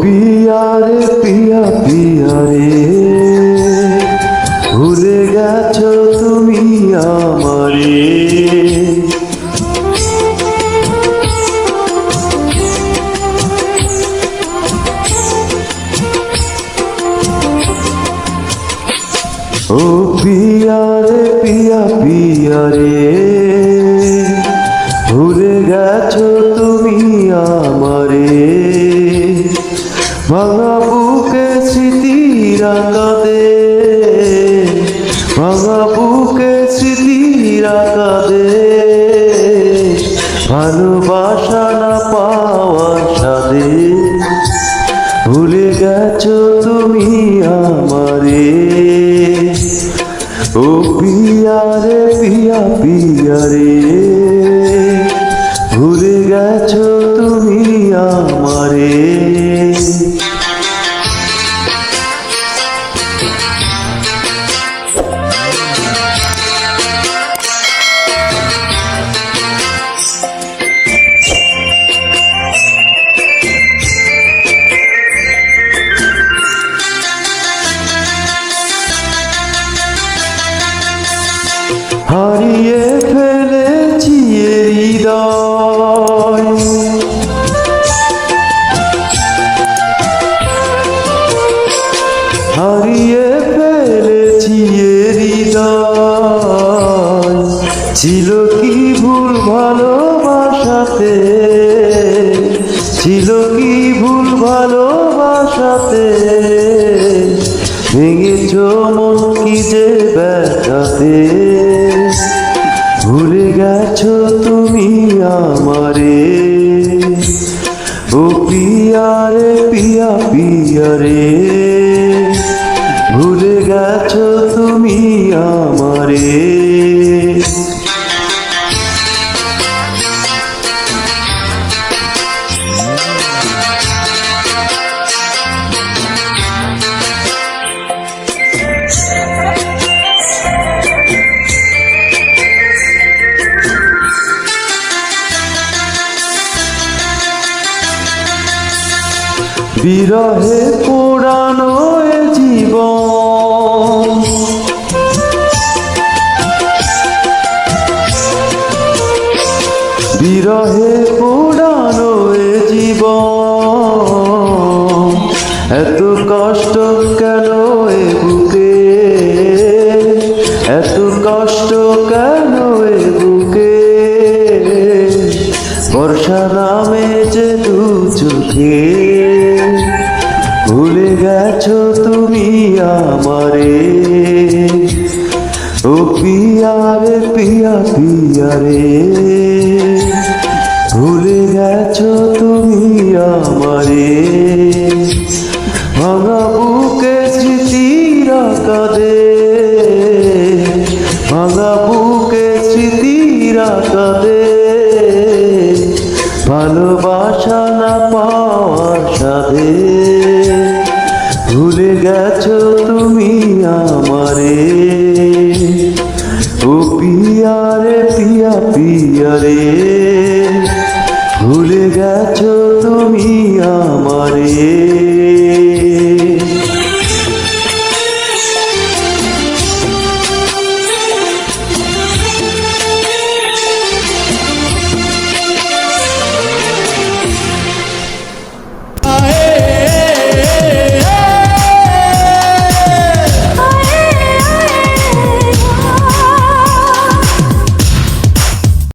পিয়া রে পিয়া পিয়া রে ভুলে গেছো তুমি আমারে। ও পিয়া রে পিয়া পিয়া রে ভাঙা বুকে স্মৃতিরা কাঁদে ভাঙা বুকে স্মৃতিরা কাঁদে ভালোবাসা না পাওয়ার সাদে। ভুলে গেছো তুমি আমারে। ও পিয়া রে পিয়া পিয়া রে ভুলে গেছো তুমি আমারে। হারিয়ে ফেলেছি হৃদয়। হারিয়ে ফেলেছি হৃদয়। ছিল কি ভুল ভালোবাসাতে? ছিল কি ভুল ভালোবাসাতে? ভেঙেছ মন কি যে ব্যথাতে? গেছো তুমি আমারে? ও পিয়া রে পিয়া পিয়া বিরহে পোড়ানো এ জীবন। বিরহে পোড়ানো এ জীবন। এত কষ্ট কেন এ বুকে? এত কষ্ট কেন এ বুকে? বর্ষা নামে যে দু চোখে গেছো তুমি আমারে? ও পিয়া রে পিয়া পিয়া রে ভুলে গেছো তুমি আমারে? ভাঙা বুকে স্মৃতিরা কাঁদে ভাঙা বুকে স্মৃতিরা কাঁদে ভালোবাসা না পাওয়ার সাথে ও পিয়া রে পিয়া পিয়া রে